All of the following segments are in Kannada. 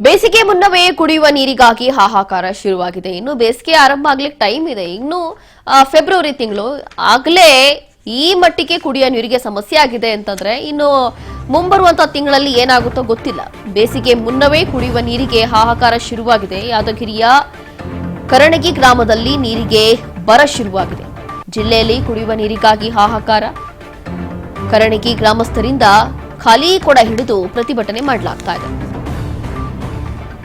ಬೇಸಿಗೆ ಮುನ್ನವೇ ಕುಡಿಯುವ ನೀರಿಗಾಗಿ ಹಾಹಾಕಾರ ಶುರುವಾಗಿದೆ. ಇನ್ನು ಬೇಸಿಗೆ ಆರಂಭ ಆಗ್ಲಿಕ್ಕೆ ಟೈಮ್ ಇದೆ. ಇನ್ನು ಫೆಬ್ರವರಿ ತಿಂಗಳು ಆಗ್ಲೇ ಈ ಮಟ್ಟಿಗೆ ಕುಡಿಯೋ ನೀರಿಗೆ ಸಮಸ್ಯೆ ಆಗಿದೆ ಅಂತಂದ್ರೆ ಇನ್ನು ಮುಂಬರುವಂತ ತಿಂಗಳಲ್ಲಿ ಏನಾಗುತ್ತೋ ಗೊತ್ತಿಲ್ಲ. ಬೇಸಿಗೆ ಮುನ್ನವೇ ಕುಡಿಯುವ ನೀರಿಗೆ ಹಾಹಾಕಾರ ಶುರುವಾಗಿದೆ. ಯಾದಗಿರಿಯ ಕರಣಗಿ ಗ್ರಾಮದಲ್ಲಿ ನೀರಿಗೆ ಬರ ಶುರುವಾಗಿದೆ. ಜಿಲ್ಲೆಯಲ್ಲಿ ಕುಡಿಯುವ ನೀರಿಗಾಗಿ ಹಾಹಾಕಾರ ಕರಣಗಿ ಗ್ರಾಮಸ್ಥರಿಂದ ಖಾಲಿ ಕೊಡ ಹಿಡಿದು ಪ್ರತಿಭಟನೆ ಮಾಡಲಾಗ್ತಾ ಇದೆ.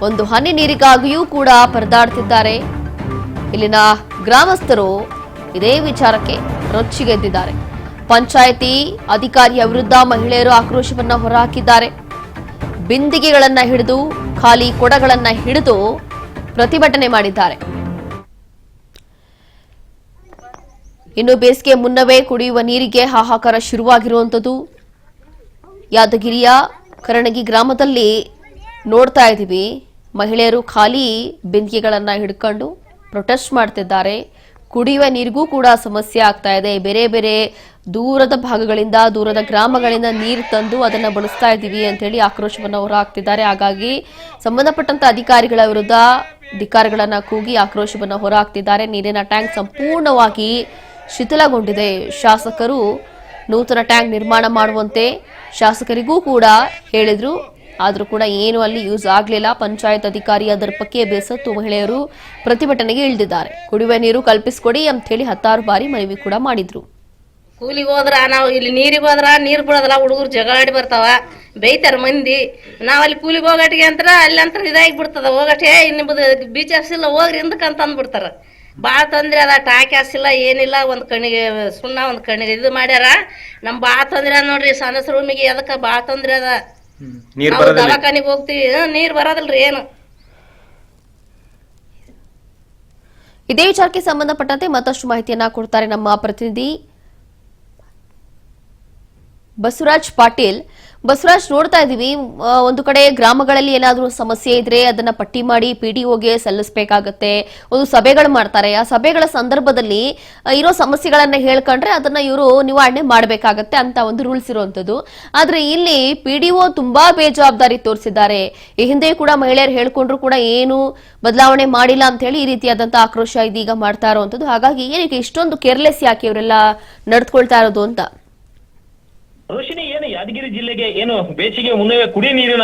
ಒಂದು ಹನಿ ನೀರಿಗಾಗಿಯೂ ಕೂಡ ಪರದಾಡ್ತಿದ್ದಾರೆ ಇಲ್ಲಿನ ಗ್ರಾಮಸ್ಥರು ಇದೇ ವಿಚಾರಕ್ಕೆ ರೊಚ್ಚಿಗೆದ್ದಿದ್ದಾರೆ. ಪಂಚಾಯಿತಿ ಅಧಿಕಾರಿಯ ವಿರುದ್ಧ ಮಹಿಳೆಯರು ಆಕ್ರೋಶವನ್ನ ಹೊರಹಾಕಿದ್ದಾರೆ. ಬಿಂದಿಗೆಗಳನ್ನ ಹಿಡಿದು, ಖಾಲಿ ಕೊಡಗಳನ್ನ ಹಿಡಿದು ಪ್ರತಿಭಟನೆ ಮಾಡಿದ್ದಾರೆ. ಇನ್ನು ಬೇಸಿಗೆ ಮುನ್ನವೇ ಕುಡಿಯುವ ನೀರಿಗೆ ಹಾಹಾಕಾರ ಶುರುವಾಗಿರುವಂಥದ್ದು. ಯಾದಗಿರಿಯ ಕರಣಗಿ ಗ್ರಾಮದಲ್ಲಿ ನೋಡ್ತಾ ಇದ್ದೀವಿ. ಮಹಿಳೆಯರು ಖಾಲಿ ಬಿಂದಿಗೆಗಳನ್ನು ಹಿಡ್ಕೊಂಡು ಪ್ರೊಟೆಸ್ಟ್ ಮಾಡ್ತಿದ್ದಾರೆ. ಕುಡಿಯುವ ನೀರಿಗೂ ಕೂಡ ಸಮಸ್ಯೆ ಆಗ್ತಾ ಇದೆ. ಬೇರೆ ಬೇರೆ ದೂರದ ಭಾಗಗಳಿಂದ, ದೂರದ ಗ್ರಾಮಗಳಿಂದ ನೀರು ತಂದು ಅದನ್ನ ಬಳಸ್ತಾ ಇದ್ದೀವಿ ಅಂತೇಳಿ ಆಕ್ರೋಶವನ್ನು ಹೊರಹಾಕ್ತಿದ್ದಾರೆ ಹಾಗಾಗಿ ಸಂಬಂಧಪಟ್ಟಂತ ಅಧಿಕಾರಿಗಳ ವಿರುದ್ಧ ಅಧಿಕಾರಿಗಳನ್ನ ಕೂಗಿ ಆಕ್ರೋಶವನ್ನು ಹೊರಹಾಕ್ತಿದ್ದಾರೆ ನೀರಿನ ಟ್ಯಾಂಕ್ ಸಂಪೂರ್ಣವಾಗಿ ಶಿಥಿಲಗೊಂಡಿದೆ. ಶಾಸಕರು ನೂತನ ಟ್ಯಾಂಕ್ ನಿರ್ಮಾಣ ಮಾಡುವಂತೆ ಶಾಸಕರಿಗೂ ಕೂಡ ಹೇಳಿದ್ರು. ಆದರೂ ಕೂಡ ಏನು ಅಲ್ಲಿ ಯೂಸ್ ಆಗಲಿಲ್ಲ. ಪಂಚಾಯತ್ ಅಧಿಕಾರಿ ಅದರ ಬಗ್ಗೆ ಬೇಸತ್ತು ಮಹಿಳೆಯರು ಪ್ರತಿಭಟನೆಗೆ ಇಳಿದಿದ್ದಾರೆ. ಕುಡಿಯುವ ನೀರು ಕಲ್ಪಿಸಿಕೊಡಿ ಅಂತ ಹೇಳಿ ಹತ್ತಾರು ಬಾರಿ ಮನವಿ ಕೂಡ ಮಾಡಿದ್ರು. ಕೂಲಿಗೆ ಹೋದ್ರ ನಾವು ಇಲ್ಲಿ ನೀರಿಗೆ ಹೋದ್ರ ನೀರು ಬಿಡೋದಲ್ಲ, ಹುಡುಗರು ಜಗಳಾಡಿ ಬರ್ತಾವ. ಬೈತಾರ ಮಂದಿ. ನಾವ್ ಅಲ್ಲಿ ಕೂಲಿಗೆ ಹೋಗಟ್ಟಿಗೆ ಅಂತ ಅಲ್ಲಿ ಅಂತ ಇದಾಗಿ ಬಿಡ್ತದ. ಹೋಗಟ್ಟೆ ನಿಮ್ಮದು ಬೀಚ್ ಹಸಿಲ್ಲ ಹೋಗ್ರಿ ಅಂತ ಅಂದ್ಬಿಡ್ತಾರ. ಭಾಳ ತೊಂದ್ರೆ ಅದ ಟಾಕಿ ಹಸಿಲ್ಲ ಏನಿಲ್ಲ, ಒಂದ್ ಕಣ್ಣಿಗೆ ಸುಣ್ಣ, ಒಂದ್ ಕಣ್ಣಿಗೆ ಇದು ಮಾಡ್ಯಾರ. ನಮ್ ಭಾಳ ತೊಂದ್ರೆ ನೋಡ್ರಿ ರೂಮಿಗೆ ಅದಕ್ಕೆ ಭಾಳ ತೊಂದ್ರೆ ಅದ. ನೀರ್ ನಾವು ಬರೋದಿಲ್ಲ. ದವಾಖಾನಿಗೆ ಹೋಗ್ತೀವಿ. ಹ್ಮ್, ನೀರ್ ಬರೋದಿಲ್ರಿ ಏನು? ಇದೇ ವಿಚಾರಕ್ಕೆ ಸಂಬಂಧಪಟ್ಟಂತೆ ಮತ್ತಷ್ಟು ಮಾಹಿತಿಯನ್ನ ಕೊಡ್ತಾರೆ ನಮ್ಮ ಪ್ರತಿನಿಧಿ ಬಸವರಾಜ್ ಪಾಟೀಲ್. ಬಸವರಾಜ್ ನೋಡ್ತಾ ಇದೀವಿ ಒಂದು ಕಡೆ ಗ್ರಾಮಗಳಲ್ಲಿ ಏನಾದರೂ ಸಮಸ್ಯೆ ಇದ್ರೆ ಅದನ್ನ ಪಟ್ಟಿ ಮಾಡಿ ಪಿಡಿಒಗೆ ಸಲ್ಲಿಸಬೇಕಾಗತ್ತೆ. ಒಂದು ಸಭೆಗಳು ಮಾಡ್ತಾರೆ. ಆ ಸಭೆಗಳ ಸಂದರ್ಭದಲ್ಲಿ ಇರೋ ಸಮಸ್ಯೆಗಳನ್ನ ಹೇಳ್ಕೊಂಡ್ರೆ ಅದನ್ನ ಇವರು ನಿವಾರಣೆ ಮಾಡಬೇಕಾಗತ್ತೆ ಅಂತ ಒಂದು ರೂಲ್ಸ್ ಇರುವಂತದ್ದು ಆದ್ರೆ ಇಲ್ಲಿ ಪಿಡಿಒ ತುಂಬಾ ಬೇಜವಾಬ್ದಾರಿ ತೋರಿಸಿದ್ದಾರೆ. ಈ ಹಿಂದೆ ಕೂಡ ಮಹಿಳೆಯರು ಹೇಳ್ಕೊಂಡ್ರು ಕೂಡ ಏನು ಬದಲಾವಣೆ ಮಾಡಿಲ್ಲ ಅಂತ ಹೇಳಿ ಈ ರೀತಿಯಾದಂತಹ ಆಕ್ರೋಶ ಇದೀಗ ಮಾಡ್ತಾ ಇರುವಂತದ್ದು ಹಾಗಾಗಿ ಏನಕ್ಕೆ ಇಷ್ಟೊಂದು ಕೇರ್ಲೆಸ್ ಯಾಕೆ ಇವರೆಲ್ಲ ನಡ್ಕೊಳ್ತಾ ಇರೋದು ಅಂತ? ಏನು ಯಾದಗಿರಿ ಜಿಲ್ಲೆಗೆ ಏನು ಬೇಸಿಗೆ ಮುನ್ನವೇ ಕುಡಿಯ ನೀರಿನ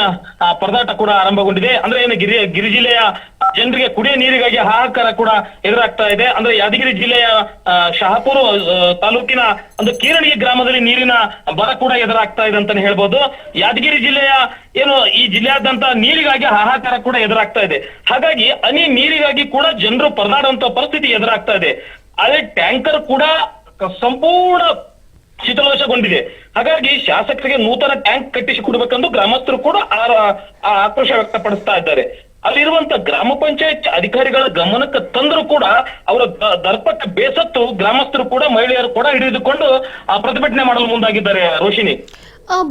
ಪರದಾಟ ಕೂಡ ಆರಂಭಗೊಂಡಿದೆ. ಅಂದ್ರೆ ಏನು ಗಿರಿ ಗಿರಿ ಜಿಲ್ಲೆಯ ಜನರಿಗೆ ಕುಡಿಯ ನೀರಿಗಾಗಿ ಹಾಹಾಕಾರ ಕೂಡ ಎದುರಾಗ್ತಾ ಇದೆ. ಅಂದ್ರೆ ಯಾದಗಿರಿ ಜಿಲ್ಲೆಯ ಶಹಾಪುರ ತಾಲೂಕಿನ ಒಂದು ಕೀರಣಿ ಗ್ರಾಮದಲ್ಲಿ ನೀರಿನ ಬರ ಕೂಡ ಎದುರಾಗ್ತಾ ಇದೆ ಅಂತಾನೆ ಹೇಳ್ಬೋದು. ಯಾದಗಿರಿ ಜಿಲ್ಲೆಯ ಏನು ಈ ಜಿಲ್ಲೆಯಾದ್ಯಂತ ನೀರಿಗಾಗಿ ಹಾಹಾಕಾರ ಕೂಡ ಎದುರಾಗ್ತಾ ಇದೆ. ಹಾಗಾಗಿ ಅನಿ ನೀರಿಗಾಗಿ ಕೂಡ ಜನರು ಪರದಾಡುವಂತ ಪರಿಸ್ಥಿತಿ ಎದುರಾಗ್ತಾ ಇದೆ. ಅದೇ ಟ್ಯಾಂಕರ್ ಕೂಡ ಸಂಪೂರ್ಣ ಶಿಥಿಲವಶಗೊಂಡಿದೆ ಹಾಗಾಗಿ ಶಾಸಕರಿಗೆ ನೂತನ ಟ್ಯಾಂಕ್ ಕಟ್ಟಿಸಿ ಕೊಡಬೇಕೆಂದು ಗ್ರಾಮಸ್ಥರು ಕೂಡ ಆಕ್ರೋಶ ವ್ಯಕ್ತಪಡಿಸ್ತಾ ಇದ್ದಾರೆ. ಅಲ್ಲಿರುವಂತ ಗ್ರಾಮ ಪಂಚಾಯತ್ ಅಧಿಕಾರಿಗಳ ಗಮನಕ್ಕೆ ತಂದರೂ ಕೂಡ ಅವರ ದರ್ಪಕ್ಕೆ ಬೇಸತ್ತು ಗ್ರಾಮಸ್ಥರು ಕೂಡ, ಮಹಿಳೆಯರು ಕೂಡ ಹಿಡಿದುಕೊಂಡು ಆ ಪ್ರತಿಭಟನೆ ಮಾಡಲು ಮುಂದಾಗಿದ್ದಾರೆ ರೋಶಿನಿ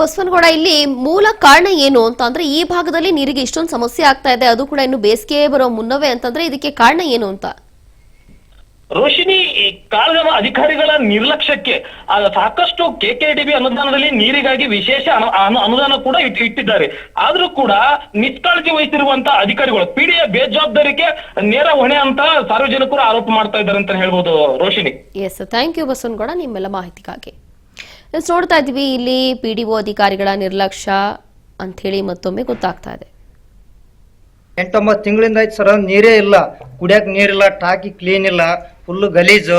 ಬಸವನಗೌಡ, ಇಲ್ಲಿ ಮೂಲ ಕಾರಣ ಏನು ಅಂತ ಅಂದ್ರೆ ಈ ಭಾಗದಲ್ಲಿ ನೀರಿಗೆ ಇಷ್ಟೊಂದು ಸಮಸ್ಯೆ ಆಗ್ತಾ ಇದೆ, ಅದು ಕೂಡ ಇನ್ನು ಬೇಸಿಗೆ ಬರೋ ಮುನ್ನವೇ ಅಂತಂದ್ರೆ ಇದಕ್ಕೆ ಕಾರಣ ಏನು ಅಂತ? ರೋಶಿನಿ ಈ ಕಾಳಗದ ಅಧಿಕಾರಿಗಳ ನಿರ್ಲಕ್ಷ್ಯಕ್ಕೆ ಆ, ಸಾಕಷ್ಟು ಬಿ ಅನುದಾನದಲ್ಲಿ ನೀರಿಗಾಗಿ ವಿಶೇಷ ಅನು- ಅನು- ಅನುದಾನ ಕೂಡ ಇಟ್- ಇಟ್ಟಿದ್ದಾರೆ. ಆದ್ರೂ ಕೂಡ ನಿಷ್ಕಾಳಜಿ ವಹಿಸಿರುವಂತಹ ಅಧಿಕಾರಿಗಳು ಪಿಡಿಯ ಬೇಜವಾಬ್ದಾರಿಗೆ ನೇರ ಹೊಣೆ ಅಂತ ಸಾರ್ವಜನಿಕರು ಆರೋಪ ಮಾಡ್ತಾ ಇದ್ದಾರೆ ಅಂತ ಹೇಳ್ಬೋದು Roshini yes thank you Basavanagouda ನಿಮ್ಮೆಲ್ಲ ಮಾಹಿತಿಗಾಗಿ. ಎಸ್ ನೋಡ್ತಾ ಇದ್ವಿ ಇಲ್ಲಿ ಪಿಡಿಒ ಡಿ ಅಧಿಕಾರಿಗಳ ನಿರ್ಲಕ್ಷ್ಯ ಅಂತ ಹೇಳಿ ಮತ್ತೊಮ್ಮೆ ಗೊತ್ತಾಗ್ತಾ ಇದೆ. ಎಂಟೊಂಬತ್ತು ತಿಂಗಳಿಂದ ಆಯ್ತು ಸರ್ ನೀರೇ ಇಲ್ಲ. ಕುಡಿಯಕ್ಕೆ ನೀರಿಲ್ಲ ಟಾಕಿ ಕ್ಲೀನ್ ಇಲ್ಲ. ಫುಲ್ ಗಲೀಜು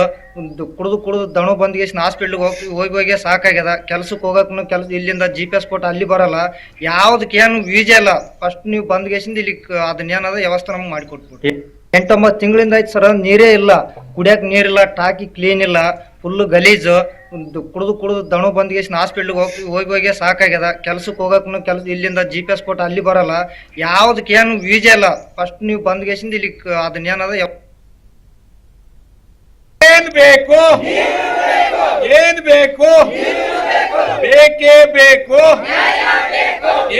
ಕುಡಿದು ಕುಡಿದು ದಣು ಬಂದ್ಗೆ ಹಾಸ್ಪಿಟ್ಲಿಗೆ ಹೋಗಿ ಹೋಗಿ ಹೋಗಿ ಸಾಕಾಗ್ಯದ. ಕೆಲ್ಸಕ್ಕೆ ಹೋಗಕ್ಕೂ ಕೆಲಸ ಇಲ್ಲಿಂದ ಜಿ ಪಿ ಎಸ್ ಕೊಟ್ಟು ಅಲ್ಲಿ ಬರಲ್ಲ. ಯಾವ್ದಕ್ಕೇನು ವೀಜ ಇಲ್ಲ. ಫಸ್ಟ್ ನೀವು ಬಂದ್ಗೇಸಿಂದ ಇಲ್ಲಿ ಅದನ್ನೇನದ ವ್ಯವಸ್ಥೆ ನಮ್ಗೆ ಮಾಡಿಕೊಟ್ಬಿಟ್ಟು ಎಂಟೊಂಬತ್ತು ತಿಂಗಳಿಂದ ಆಯ್ತು ಸರ್ ನೀರೇ ಇಲ್ಲ. ಕುಡಿಯಕ್ ನೀರಿಲ್ಲ ಟಾಕಿ ಕ್ಲೀನ್ ಇಲ್ಲ ಫುಲ್ ಗಲೀಜು. ಕುಡಿದು ಕುಡಿದು ದಣು ಬಂದ್ಗೆ ಹಾಸ್ಪಿಟ್ಲಿಗೆ ಹೋಗಿ ಹೋಗಿ ಹೋಗಿ ಸಾಕಾಗ್ಯದ. ಕೆಲ್ಸಕ್ಕೆ ಹೋಗಕ್ಕೂ ಕೆಲಸ ಇಲ್ಲಿಂದ ಜಿ ಪಿ ಎಸ್ ಕೊಟ್ಟು ಅಲ್ಲಿ ಬರಲ್ಲ. ಯಾವ್ದಕ್ಕೇನು ವೀಜ ಇಲ್ಲ. ಫಸ್ಟ್ ನೀವು ಬಂದ್ಗೇಸಿಂದ ಇಲ್ಲಿ ಅದನ್ನೇನದ ಬೇಕು. ಏನ್ ಬೇಕು? ಬೇಕೇ ಬೇಕು.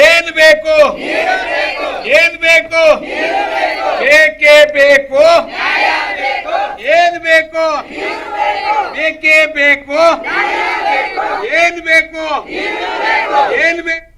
ಏನ್ ಬೇಕು? ಏನ್ ಬೇಕು? ಬೇಕೇ ಬೇಕು. ಏನ್ ಬೇಕು? ಬೇಕೇ ಬೇಕು. ಏನ್ ಬೇಕು? ಏನ್ ಬೇಕು?